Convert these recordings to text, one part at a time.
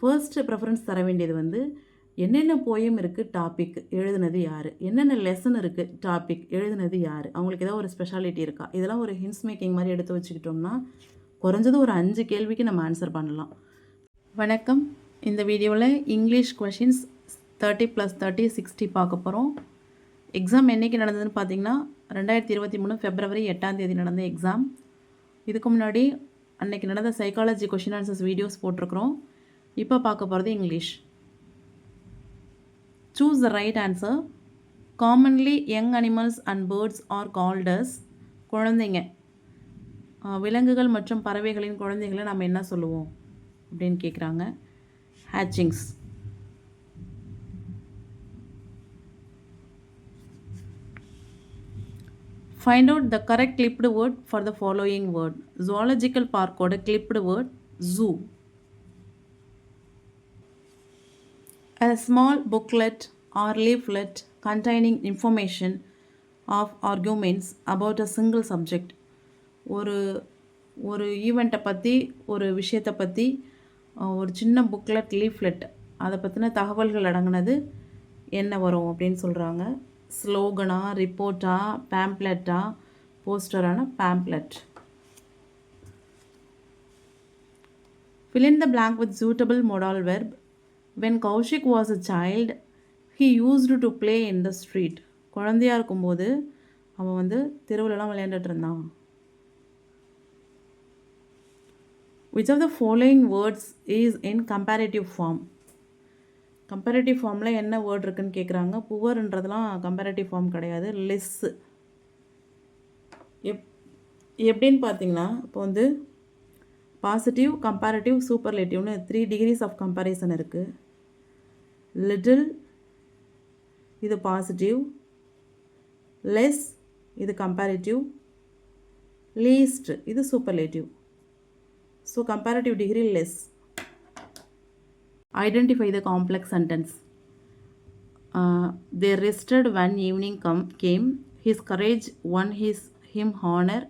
First preference தர வேண்டியது வந்து என்னென்ன போயம் இருக்குது டாபிக் எழுதுனது யார்? என்னென்ன லெசன் இருக்குது டாபிக் எழுதுனது யார்? அவங்களுக்கு ஏதாவது ஒரு ஸ்பெஷாலிட்டி இருக்கா? இதெல்லாம் ஒரு ஹின்ஸ் மேக்கிங் மாதிரி எடுத்து வச்சுக்கிட்டோம்னா குறைஞ்சது ஒரு அஞ்சு கேள்விக்கு நம்ம ஆன்சர் பண்ணலாம். வணக்கம். இந்த வீடியோவில் English questions thirty plus thirty sixty பார்க்க போகிறோம் எக்ஸாம் என்றைக்கு நடந்ததுன்னு பார்த்தீங்கன்னா ரெண்டாயிரத்தி இருபத்தி மூணு ஃபெப்ரவரி எட்டாம் தேதி நடந்த எக்ஸாம் இதுக்கு முன்னாடி அன்றைக்கி நடந்த சைக்காலஜி கொஷின் ஆன்சர்ஸ் வீடியோஸ் போட்டிருக்கிறோம். இப்போ பார்க்க போகிறது English. Choose the right answer commonly young animals and birds are called as குழந்தைங்க. விலங்குகள் மற்றும் பறவைகளின் குழந்தைகளை நம்ம என்ன சொல்லுவோம்? அப்படின்னு கேட்குறாங்க hatchings find out the correct clipped word for the following word zoological பார்க்கோட clipped word zoo A small booklet or leaflet containing information of arguments about a single subject. ஒரு ஒரு ஈவெண்ட்டை பற்றி ஒரு விஷயத்தை பற்றி அஹ், ஒரு சின்ன புக்லெட் லீஃப்லெட் அதை பற்றின தகவல்கள் அடங்கினது என்ன வரும் அப்படின்னு சொல்கிறாங்க ஸ்லோகனா ரிப்போர்ட்டா பேம்ப்ளெட்டா போஸ்டரான pamphlet Fill in the blank with suitable modal verb. When Kaushik was a child he used to play in the street குழந்தையா இருக்கும்போது அவன் வந்து தெருவுலலாம் விளையாண்டுட்டு இருந்தான். Which of the following words is in comparative form comparative ஃபார்மில் என்ன word இருக்குன்னு கேட்குறாங்க புவர்ன்றதுலாம் கம்பேரேட்டிவ் ஃபார்ம் கிடையாது. லெஸ்ஸு எப் எப்படின்னு பார்த்தீங்கன்னா இப்போ வந்து பாசிட்டிவ் கம்பேரட்டிவ் சூப்பர்லேட்டிவ்னு த்ரீ டிகிரிஸ் ஆஃப் கம்பேரிசன் இருக்குது லிட்டில் இது பாசிட்டிவ் லெஸ் இது கம்பேரிட்டிவ் லீஸ்ட் இது superlative so comparative degree less identify the complex sentence they rested one evening come came his courage on his him honour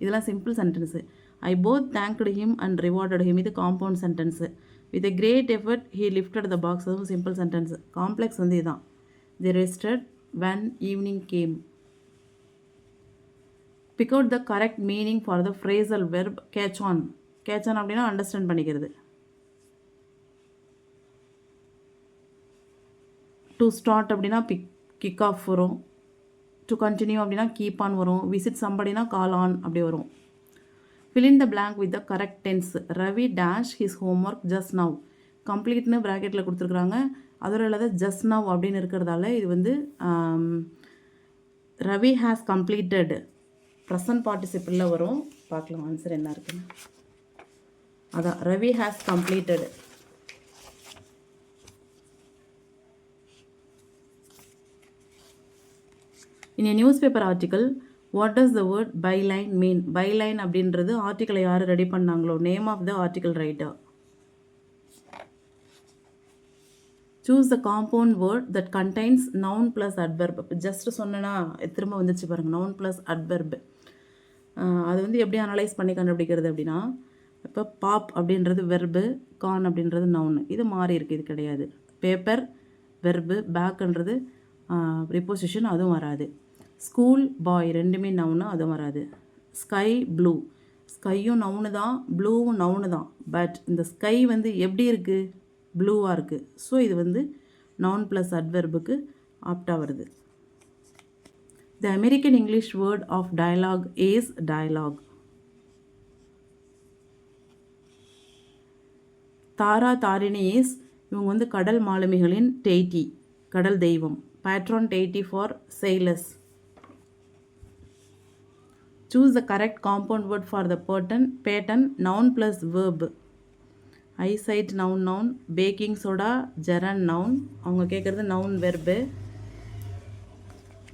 இதெல்லாம் simple sentence I both thanked him and rewarded him இது compound sentence with a great effort he lifted the box அதுவும் simple sentence complex வந்து இதுதான் the rested when evening came pick out the correct meaning for the phrasal verb catch on catch on அப்படின்னா understand பண்ணிக்கிறது. To start அப்படின்னா big kick off வரும். To continue அப்படின்னா keep on வரும். Visit சம்படினா call on அப்படி வரும். Fill the blank with with correct tense Ravi dash his homework just now கம்ப்ளீட்னு ப்ராக்கெட்டில் கொடுத்துருக்குறாங்க. அதோட இல்லாத ஜஸ்ட் நவ் அப்படின்னு இருக்கிறதால இது வந்து ரவி ஹேஸ் கம்ப்ளீட்டட் ப்ரெசன்ட் பார்ட்டிசிபிளில் வரும். பார்க்கலாம் ஆன்சர் என்ன இருக்குன்னு. அதான் Ravi has completed in newspaper article what does the word byline mean byline அப்படின்றது ஆர்டிக்கலை யார் ரெடி பண்ணாங்களோ name of the article writer choose the compound word that contains noun plus adverb இப்போ ஜஸ்ட் சொன்னேன்னா திரும்ப வந்துச்சு பாருங்கள் நவுன் ப்ளஸ் அட்வர்ப் அது வந்து எப்படி அனலைஸ் பண்ணி கண்டுபிடிக்கிறது அப்படின்னா இப்போ பாப் அப்படின்றது வெர்பு கான் அப்படின்றது நவுன் இது மாறி இருக்குது இது கிடையாது. பேப்பர் வெர்பு பேக்குன்றது ரிப்போசிஷன் அதுவும் வராது. ஸ்கூல் பாய் ரெண்டுமே நவுனு அதுவும் வராது. Sky blue. ஸ்கையும் நவுனு தான் ப்ளூவும் நவுனு தான். பட் இந்த ஸ்கை வந்து எப்படி இருக்குது ப்ளூவாக இருக்குது ஸோ இது வந்து நவுன் ப்ளஸ் அட்வெர்புக்கு ஆப்டாக வருது. The American English word of dialogue as dialogue. Tara Tarini as இவங்க வந்து கடல் மாலுமிகளின் டெய்டி கடல் தெய்வம். Patron deity for sailors. Choose the correct compound word for the pattern, pattern noun plus verb. Eyesight noun noun baking soda gerund noun அவங்க கேட்குறது noun verb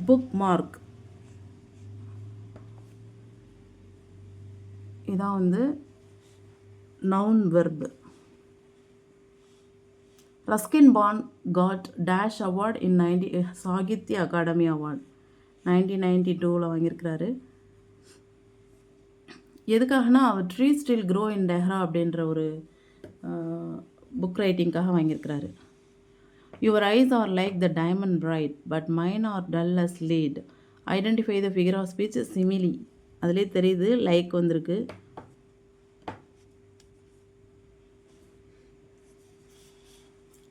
bookmark இதான் வந்து noun verb Ruskin Bond got dash award in ninety Sahitya Akademi award nineteen ninety டூவில் வாங்கியிருக்கிறாரு எதுக்காகனா அவர் tree still grow in Dehra அப்படின்ற ஒரு book ரைட்டிங்காக வாங்கியிருக்கிறாரு. Your eyes are like the diamond bright but mine are dull as lead identify the figure of speech simile அதிலே தெரியுது like வந்திருக்கு.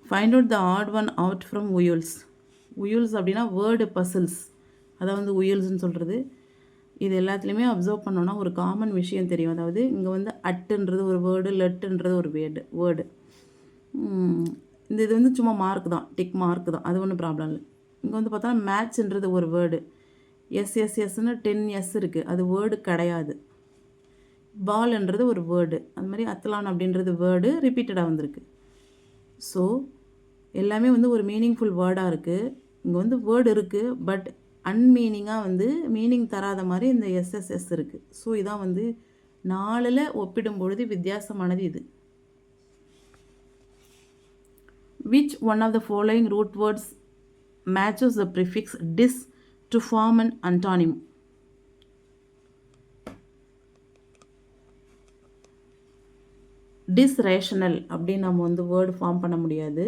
Find out the odd one out from உயுல்ஸ் உயுல்ஸ் அப்படின்னா word puzzles அதை வந்து உயுல்ஸ்னு சொல்கிறது இது எல்லாத்துலேயுமே அப்சர்வ் பண்ணோன்னா ஒரு காமன் விஷயம் தெரியும். அதாவது இங்கே வந்து அட்டுன்றது ஒரு வேர்டு லெட்டுன்றது ஒரு வேர்டு வேர்டு இந்த இது வந்து சும்மா மார்க் தான். டிக் மார்க் தான். அது ஒன்றும் ப்ராப்ளம் இல்லை. இங்கே வந்து பார்த்தா மேட்ச்ன்றது ஒரு வேர்டு எஸ் எஸ் எஸ்ன்னு டென் எஸ் இருக்குது அது வேர்டு கிடையாது. பால்ன்றது ஒரு வேர்டு அது மாதிரி அத்லான் அப்படின்றது வேர்டு ரிப்பீட்டடாக வந்திருக்கு. ஸோ எல்லாமே வந்து ஒரு மீனிங்ஃபுல் வேர்டாக இருக்குது இங்கே வந்து வேர்டு இருக்குது பட் அன்மீனிங்காக வந்து மீனிங் தராத மாதிரி இந்த எஸ்எஸ்எஸ் இருக்குது ஸோ இதான் வந்து நாலில் ஒப்பிடும் பொழுது வித்தியாசமானது இது. Which one of the following root words matches the prefix dis to form an antonym டிஸ்ரேஷனல் அப்படின்னு நம்ம வந்து வேர்டு ஃபார்ம் பண்ண முடியாது.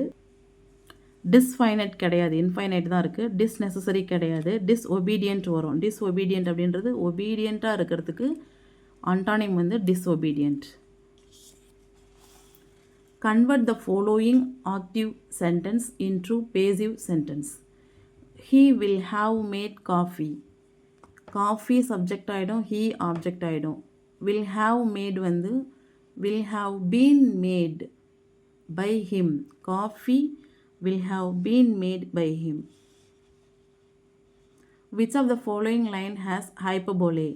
டிஸ்ஃபைனட் கிடையாது இன்ஃபைனைட் தான் இருக்குது டிஸ் நெசசரி கிடையாது டிஸ் ஒபீடியன்ட் வரும். டிஸ் ஒபீடியன்ட் அப்படின்றது ஒபீடியண்ட்டாக இருக்கிறதுக்கு அன்டானிம் வந்து disobedient convert the following active sentence into passive sentence he will have made coffee coffee subject ஆகிடும் ஹீ ஆப்ஜெக்ட் ஆகிடும் வில் ஹாவ் மேட் வந்து will have been made by him coffee will have been made by him. Which of the following line has hyperbole?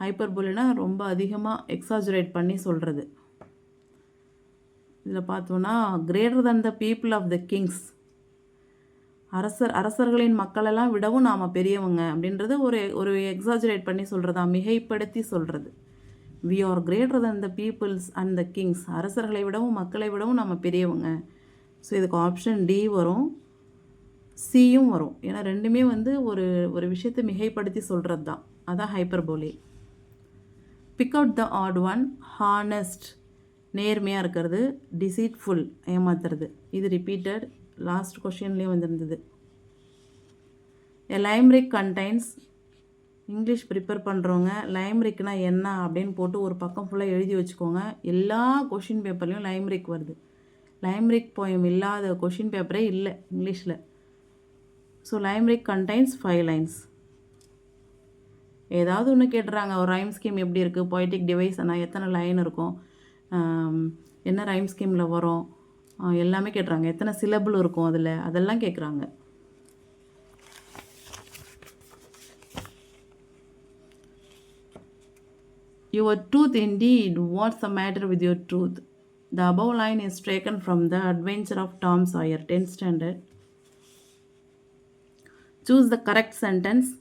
ஹைப்பர்போலினா ரொம்ப அதிகமாக exaggerate பண்ணி சொல்கிறது இதில் பார்த்தோன்னா greater than the people of the kings அரசர் அரசர்களின் மக்களெல்லாம் விடவும் நாம் பெரியவங்க அப்படின்றது ஒரு ஒரு எக்ஸாஜுரேட் பண்ணி சொல்கிறதா மிகைப்படுத்தி சொல்கிறது we are greater than the peoples and the kings அரசர்களை விடவும் மக்களை விடவும் நம்ம பெரியவங்க. ஸோ இதுக்கு ஆப்ஷன் டி வரும். சியும் வரும். ஏன்னா ரெண்டுமே வந்து ஒரு ஒரு விஷயத்தை மிகைப்படுத்தி சொல்கிறது தான் அதான் hyperbole pick out the odd one honest நேர்மையாக இருக்கிறது. டிசீட்ஃபுல் ஏமாத்துறது. இது ரிப்பீட்டட் லாஸ்ட் கொஷின்லேயும் வந்திருந்தது. லைம்ரிக் கண்டைன்ஸ் இங்கிலீஷ் ப்ரிப்பேர் பண்ணுறவங்க லைம்ரிக்னா என்ன அப்படின்னு போட்டு ஒரு பக்கம் ஃபுல்லாக எழுதி வச்சுக்கோங்க. எல்லா கொஷின் பேப்பர்லேயும் லைம்ரிக் வருது. லைம்ரிக் போயம் இல்லாத கொஷின் பேப்பரே இல்லை இங்கிலீஷில் so limerick contains five lines ஏதாவது ஒன்று கேட்டுறாங்க ஒரு ரைம் ஸ்கீம் எப்படி இருக்குது பொய்டிக் டிவைஸ் ஆனால் எத்தனை லைன் இருக்கும் என்ன ரைம் ஸ்கீமில் வரும் எல்லாமே கேட்டுறாங்க. எத்தனை சிலபிள் இருக்கும் அதில் அதெல்லாம் கேட்குறாங்க your truth indeed what's the matter with your truth The above line is taken from The Adventure of Tom Sawyer, 10th standard. Choose the correct sentence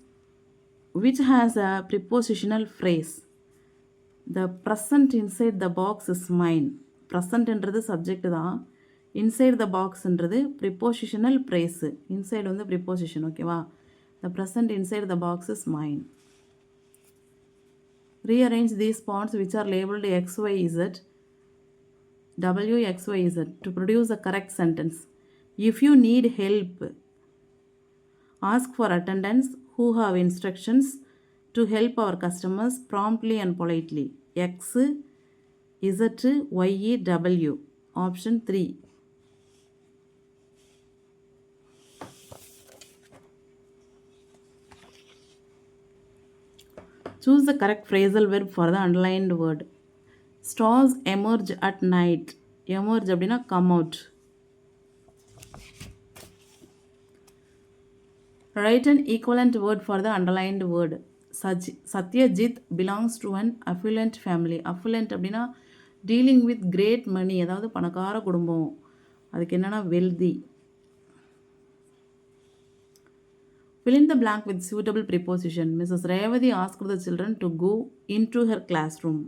which has a prepositional phrase. The present inside the box is mine. ப்ரெசன்ட்ன்றது subject தான் inside the பாக்ஸ்ன்றது prepositional price inside வந்து preposition ஓகேவா the present inside the box is mine rearrange these points which are labeled x, y, z WXYZ to produce a correct sentence. If you need help, ask for attendants who have instructions to help our customers promptly and politely. X, Z, Y, W. Option 3. Choose the correct phrasal verb for the underlined word. Stars emerge at night emerge அப்படின்னா come out right and equivalent word for the underlined word சஜ் Satyajit belongs to an affluent family affluent அப்படின்னா dealing with great மணி அதாவது பணக்கார குடும்பம் அதுக்கு என்னென்னா wealthy Fill in the blank with suitable preposition. Mrs. Revati asked the children to go into her classroom.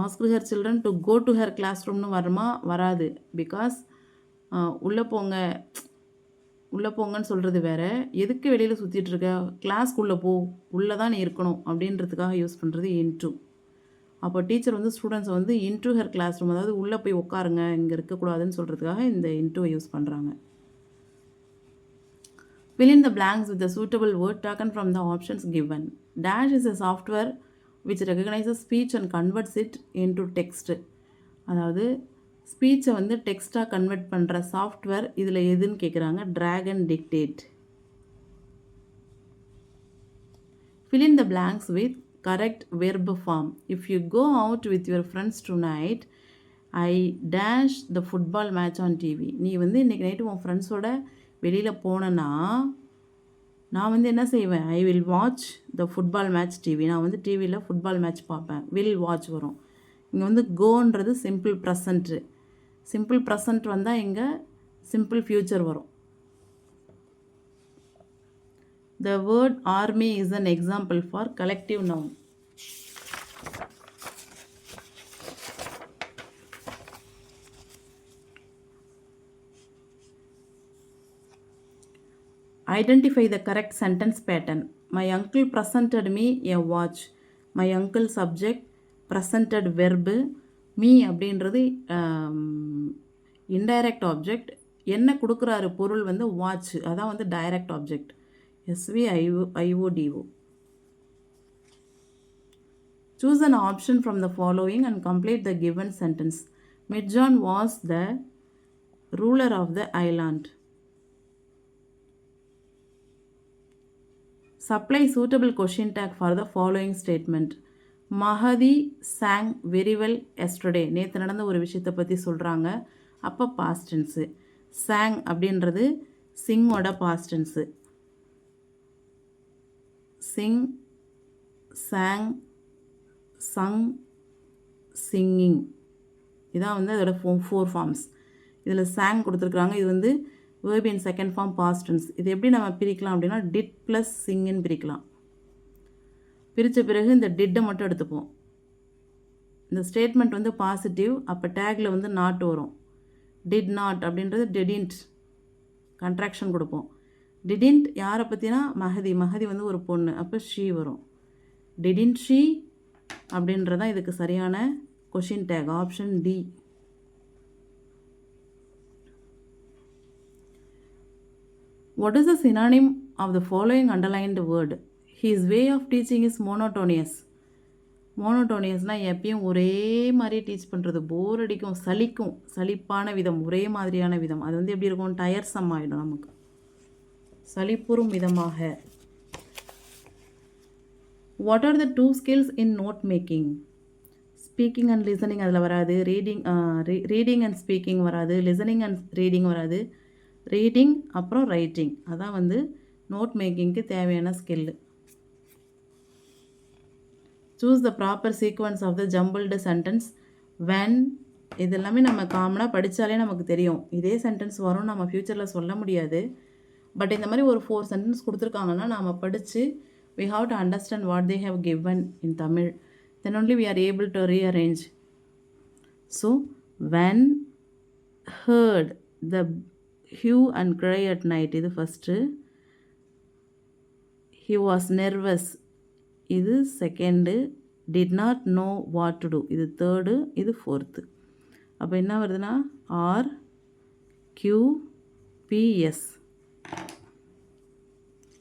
Ask her children to go to her class ரூம்னு வருமா? வராது. Because உள்ளே போங்க. உள்ளே போங்கன்னு சொல்கிறது வேறு. எதுக்கு வெளியில் சுற்றிட்டு இருக்க? கிளாஸ்க்குள்ளே போ. உள்ளே தான் நீ இருக்கணும் அப்படின்றதுக்காக யூஸ் பண்ணுறது இன்ட்ரூ அப்போ டீச்சர் வந்து ஸ்டூடெண்ட்ஸை வந்து இன்ட்ரு ஹர் கிளாஸ் ரூம் அதாவது உள்ளே போய் உட்காருங்க இங்கே இருக்கக்கூடாதுன்னு சொல்கிறதுக்காக இந்த இன்டூவை யூஸ் பண்ணுறாங்க Fill in the blanks with the suitable word taken from the options given. Dash is a software which recognises speech and converts it into text அதாவது ஸ்பீச்சை வந்து டெக்ஸ்ட்டாக கன்வெர்ட் பண்ணுற சாஃப்ட்வேர் இதில் எதுன்னு கேட்குறாங்க Dragon Dictate fill in the blanks with correct verb form if you go with with friends friends night I dash the football match on TV நீ வந்து இன்றைக்கி நைட்டு உன் ஃப்ரெண்ட்ஸோட வெளியில் போனேன்னா நான் வந்து என்ன செய்வேன்? I will watch the football match TV நான் வந்து டிவியில் ஃபுட்பால் மேட்ச் பார்ப்பேன். வில் வாட்ச் வரும். இங்கே வந்து கோன்றது சிம்பிள் ப்ரெசண்ட்டு சிம்பிள் ப்ரெசண்ட் வந்தால் இங்கே சிம்பிள் ஃப்யூச்சர் வரும். The word army is an example for collective noun identify the correct sentence pattern. My uncle presented me a watch my uncle subject presented verb me அப்படின்றது indirect object என்ன கொடுக்குறாரு பொருள் வந்து watch அதான் வந்து direct object S V I O I O D O choose an option from the following and complete the given sentence மிட்ஜான் was the ruler of the island supply suitable question tag for the following statement Mahathi sang very well yesterday நேற்று நடந்த ஒரு விஷயத்தை பற்றி சொல்கிறாங்க அப்போ past tense song அப்படின்றது சிங்கோட past tense sing sang sung singing இதான் வந்து அதோட ஃபோ ஃபோர் ஃபார்ம்ஸ் இதில் சாங் கொடுத்துருக்குறாங்க. இது வந்து verb in second form past tense இது எப்படி நம்ம பிரிக்கலாம் அப்படின்னா டிட் ப்ளஸ் சிங்குன்னு பிரிக்கலாம். பிரித்த பிறகு இந்த டிட்டை மட்டும் எடுத்துப்போம். இந்த ஸ்டேட்மெண்ட் வந்து பாசிட்டிவ் அப்போ டேக்கில் வந்து நாட் வரும். டிட் நாட் அப்படின்றது டிடின்ட் கன்ட்ராக்ஷன் கொடுப்போம். டிடின்ட் யாரை பற்றினா மஹதி மஹதி வந்து ஒரு பொண்ணு அப்போ ஷீ வரும். டிடின்ட் ஷீ அப்படின்றதான் இதுக்கு சரியான question tag option D What is the synonym of the following underlined word? His way of teaching is monotonous. மோனோட்டோனியஸ்னால் எப்பயும் ஒரே மாதிரி டீச் பண்ணுறது போர் அடிக்கும் சலிக்கும் சலிப்பான விதம் ஒரே மாதிரியான விதம். அது வந்து எப்படி இருக்கும்? டயர்சம் ஆகிடும் நமக்கு. சலிப்புறும் விதமாக. What are the two skills in note making speaking and listening அதில் வராது. ரீடிங் ரீடிங் அண்ட் ஸ்பீக்கிங் வராது. லிசனிங் அண்ட் ரீடிங் வராது. ரீடிங் அப்புறம் ரைட்டிங் அதான் வந்து நோட் மேக்கிங்க்கு தேவையான skill choose the proper sequence of the jumbled sentence when இது எல்லாமே நம்ம காமனாக படித்தாலே நமக்கு தெரியும். இதே சென்டென்ஸ் வரும் நம்ம ஃப்யூச்சரில் சொல்ல முடியாது. பட் இந்த மாதிரி ஒரு ஃபோர் சென்டென்ஸ் கொடுத்துருக்காங்கன்னா நாம் படித்து we have to understand what they have given in Tamil then only we are able to rearrange so when heard the hue and cry at night இது ஃபஸ்ட்டு ஹி வாஸ் நெர்வஸ் இது second did not know what to do இது third இது fourth அப்போ என்ன வருதுன்னா R Q P S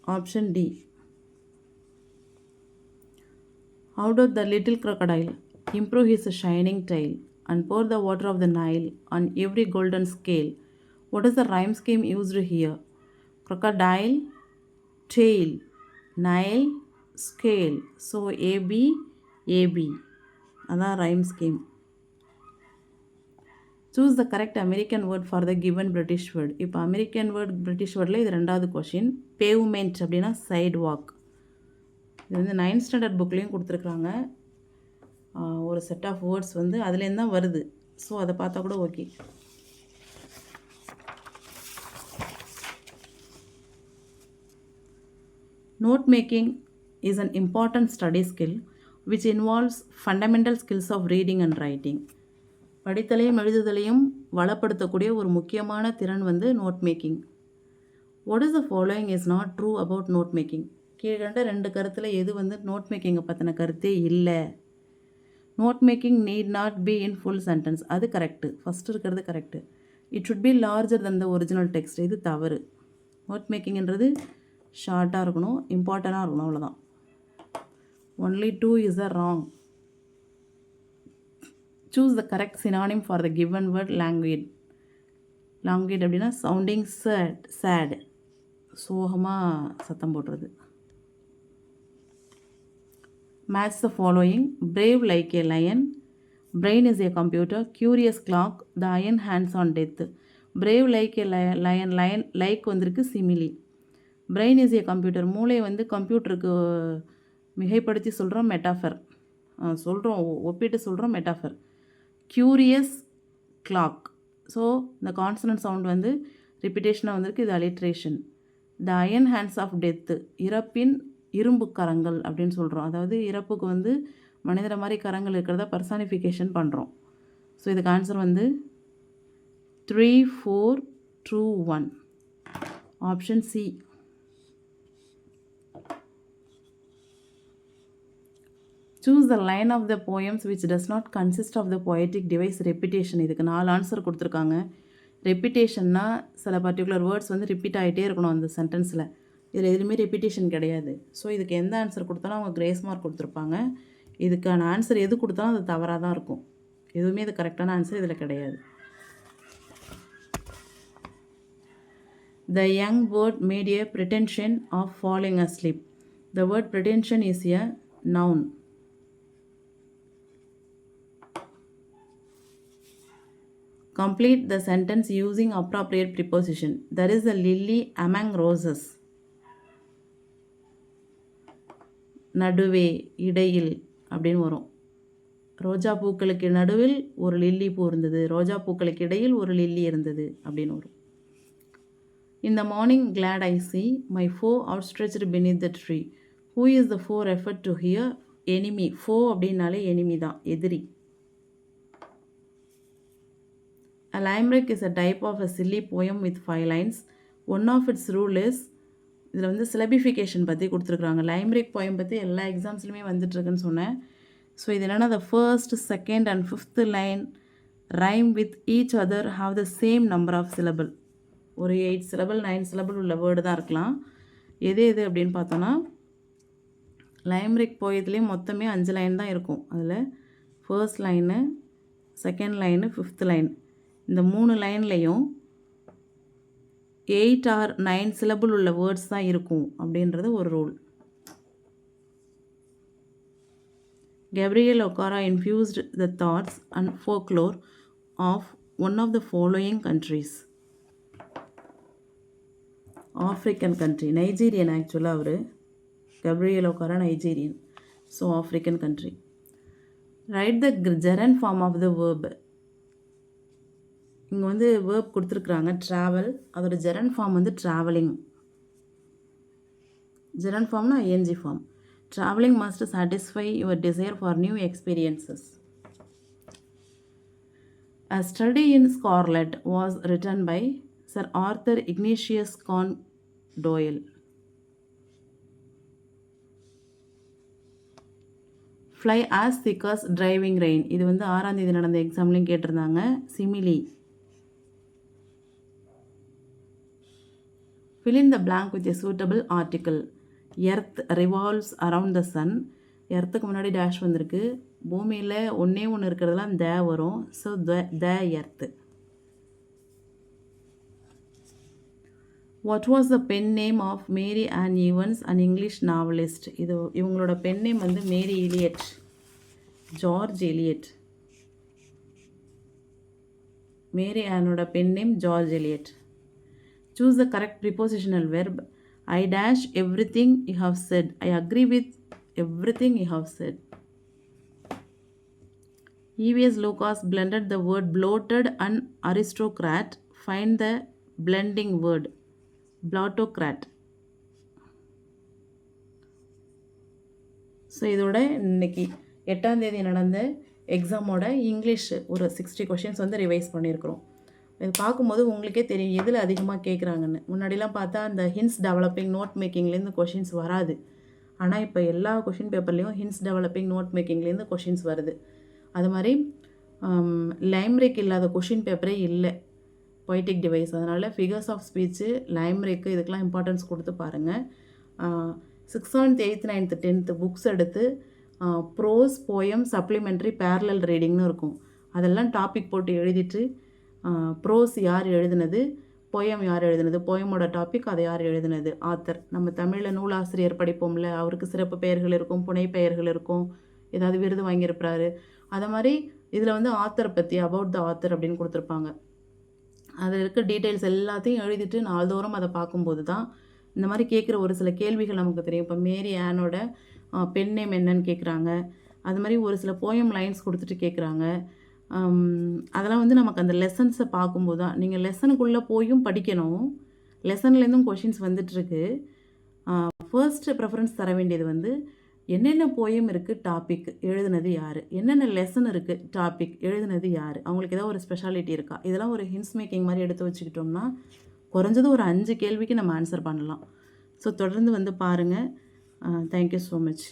option D out of the little crocodile improve his shining tail and pour the water of the Nile on every golden scale What is the rhyme scheme used here? Crocodile, tail, Nile, scale. So AB, AB. அதான் rhyme scheme choose the correct American word for the given British word இப்போ American word British வேர்டில் இது ரெண்டாவது question pavement அப்படின்னா sidewalk இது வந்து ninth standard புக்லேயும் கொடுத்துருக்குறாங்க. ஒரு செட் ஆஃப் வேர்ட்ஸ் வந்து அதுலேருந்து தான் வருது. ஸோ அதை பார்த்தா கூட okay Note making is an important study skill which involves fundamental skills of reading and writing. படித்தலையும் எழுதுதலையும் வளப்படுத்தக்கூடிய ஒரு முக்கியமான திறன் வந்து note making what is the following is not true about note making கீழ்கண்ட ரெண்டு கருத்தில் எது வந்து நோட் மேக்கிங்கை பற்றின கருத்தே இல்லை. Note making need not be in full sentence அது கரெக்டு ஃபஸ்ட் இருக்கிறது correct it should be larger than the original text இது தவறு. நோட் மேக்கிங்கிறது ஷார்ட்டாக இருக்கணும் இம்பார்ட்டண்ட்டாக இருக்கணும் அவ்வளோதான் only two is a wrong choose the correct synonym for the given word language language அப்படின்னா சவுண்டிங் சேட் சேடு சோகமாக சத்தம் போடுறது. Match the following brave like a lion brain is a computer curious clock the iron hands on death brave like a lion lion like வந்திருக்கு simile brain is a computer மூளை வந்து கம்ப்யூட்டருக்கு மிகைப்படுத்தி சொல்கிறோம் metaphor சொல்கிறோம் ஒப்பிட்டு சொல்கிறோம் மெட்டாஃபர் க்யூரியஸ் கிளாக் ஸோ இந்த கான்சனன்ட் சவுண்ட் வந்து ரிப்பிட்டேஷனாக வந்திருக்கு இது alliteration the iron hands of death இறப்பின் இரும்பு கரங்கள் அப்படின்னு சொல்கிறோம் அதாவது இறப்புக்கு வந்து மனிதரை மாதிரி கரங்கள் இருக்கிறத பர்சானிஃபிகேஷன் பண்ணுறோம் ஸோ இதுக்கு ஆன்சர் வந்து three four two one option C choose the line of the poems which does not consist of the poetic device repetition இதுக்கு நாலு ஆன்சர் கொடுத்துருக்காங்க. ரெப்பிட்டேஷன்னா சில பர்டிகுலர் வேர்ட்ஸ் வந்து ரிப்பீட் ஆகிட்டே இருக்கணும் அந்த சென்டென்ஸில் இதில் எதுவுமே ரெப்பிட்டேஷன் கிடையாது. ஸோ இதுக்கு எந்த ஆன்சர் கொடுத்தாலும் அவங்க கிரேஸ் மார்க் கொடுத்துருப்பாங்க. இதுக்கான ஆன்சர் எது கொடுத்தாலும் அது தவறாக தான் இருக்கும். எதுவுமே இது கரெக்டான ஆன்சர் இதில் கிடையாது. The young word made a pretension of following a sleep the word pretension is a noun Complete the sentence using appropriate preposition. There is a lily among roses. நடுவே இடையில் அப்படின்னு வரும். ரோஜா பூக்களுக்கு நடுவில் ஒரு லில்லி பூ இருந்தது. ரோஜா பூக்களுக்கு இடையில் ஒரு லில்லி இருந்தது அப்படின்னு வரும். இந்த morning glad I see my foe outstretched beneath the tree who is the foe refer to here enemy foe அப்படின்னாலே எனிமி தான். எதிரி. A limerick is a type of a silly poem with five lines. One of its rule is இதில் வந்து syllabification பற்றி கொடுத்துருக்குறாங்க. லைம்ரிக் poem பற்றி எல்லா எக்ஸாம்ஸ்லையுமே வந்துட்டுருக்குன்னு சொன்னேன். ஸோ இது என்னென்னா the first second and fifth line rhyme with each other have the same number of syllable ஒரு எயிட் சிலபிள் நைன் சிலபிள் உள்ள வேர்டு தான் இருக்கலாம். எது எது அப்படின்னு பார்த்தோன்னா லைம்ரிக் போயத்துலேயும் மொத்தமே அஞ்சு லைன் தான் இருக்கும். அதில் first line second line fifth line இந்த மூணு லைன்லேயும் எயிட் ஆர் நைன் சிலபிள் உள்ள வேர்ட்ஸ் தான் இருக்கும் அப்படின்றது ஒரு rule Gabriel Okara infused the thoughts and folklore of one of the following countries. African country Nigerian ஆக்சுவலாக அவர். Gabriel Okara Nigerian so African country write the gerund form of the verb இங்கே வந்து verb கொடுத்துருக்குறாங்க travel அதோட gerund form வந்து travelling gerund ஃபார்ம்னா ING form travelling must satisfy your desire for new experiences a study in scarlet was written by sir Arthur Ignatius Conan Doyle fly as thick driving rain இது வந்து ஆறாம் தேதி நடந்த எக்ஸாம்லேயும் கேட்டிருந்தாங்க. Simile fill in the blank with a suitable article. Earth revolves around the sun எர்த்துக்கு முன்னாடி dash வந்திருக்கு. பூமியில் ஒன்றே ஒன்று இருக்கிறதுலாம் த வரும். So the earth what was the pen name of Mary Ann Evans and English novelist இது இவங்களோட pen name வந்து Mary Eliot George Eliot Mary ஆனோட pen name George Eliot Choose the correct prepositional verb. I dash everything you have said. I agree with everything you have said. E.V.S. Lucas blended the word bloated and aristocrat. Find the blending word. Bloatocrat. So இதோட இன்னைக்கு எட்டாம் தேதி நடந்த எக்ஸாமோட English ஒரு sixty questions வந்து revise பண்ணியிருக்கிறோம் இது பார்க்கும்போது உங்களுக்கே தெரியும் எதில் அதிகமாக கேட்குறாங்கன்னு முன்னாடிலாம் பார்த்தா அந்த ஹின்ஸ் டெவலப்பிங் நோட் மேக்கிங்லேருந்து கொஷின்ஸ் வராது. ஆனால் இப்போ எல்லா கொஷின் பேப்பர்லேயும் ஹின்ஸ் டெவலப்பிங் நோட் மேக்கிங்லேருந்து கொஷின்ஸ் வருது. அது மாதிரி லைம்ரிக் இல்லாத கொஷின் பேப்பரே இல்லை. பொய்டிக் டிவைஸ் அதனால் ஃபிகர்ஸ் ஆஃப் ஸ்பீச்சு லைம்ரிக்கு இதுக்கெலாம் இம்பார்ட்டன்ஸ் கொடுத்து பாருங்கள் six seventh eighth ninth tenth books எடுத்து ப்ரோஸ் போயம் சப்ளிமெண்ட்ரி பேரலல் ரீடிங்னு இருக்கும். அதெல்லாம் டாபிக் போட்டு எழுதிட்டு ப்ரோஸ் யார் எழுதுனது? போயம் யார் எழுதுனது? பொயமோட டாபிக் அதை யார் எழுதுனது? ஆத்தர் நம்ம தமிழில் நூலாசிரியர் படிப்போம்ல அவருக்கு சிறப்பு பெயர்கள் இருக்கும் புனை பெயர்கள் இருக்கும் ஏதாவது விருது வாங்கியிருப்பாரு. அதை மாதிரி இதில் வந்து ஆத்தரை பற்றி அபவுட் த ஆத்தர் அப்படின்னு கொடுத்துருப்பாங்க. அதில் இருக்க டீட்டெயில்ஸ் எல்லாத்தையும் எழுதிட்டு நாள்தோறும் அதை பார்க்கும்போது தான் இந்த மாதிரி கேட்குற ஒரு சில கேள்விகள் நமக்கு தெரியும். இப்போ மேரி ஆனோட பென் நேம் என்னன்னு கேட்குறாங்க. அது மாதிரி ஒரு சில போயம் லைன்ஸ் கொடுத்துட்டு கேட்குறாங்க. அதெல்லாம் வந்து நமக்கு அந்த லெசன்ஸை பார்க்கும்போது தான். நீங்கள் லெசனுக்குள்ளே போயும் படிக்கணும். லெசன்லேருந்தும் கொஷின்ஸ் வந்துட்டுருக்கு ஃபர்ஸ்ட் ப்ரெஃபரன்ஸ் தர வேண்டியது வந்து என்னென்ன போயம் இருக்குது டாபிக் எழுதுனது யார்? என்னென்ன லெசன் இருக்குது டாபிக் எழுதுனது யார்? அவங்களுக்கு ஏதாவது ஒரு ஸ்பெஷாலிட்டி இருக்கா? இதெல்லாம் ஒரு ஹின்ஸ் மேக்கிங் மாதிரி எடுத்து வச்சுக்கிட்டோம்னா குறைஞ்சது ஒரு அஞ்சு கேள்விக்கு நம்ம ஆன்சர் பண்ணலாம். ஸோ தொடர்ந்து வந்து பாருங்கள் தேங்க்யூ ஸோ மச்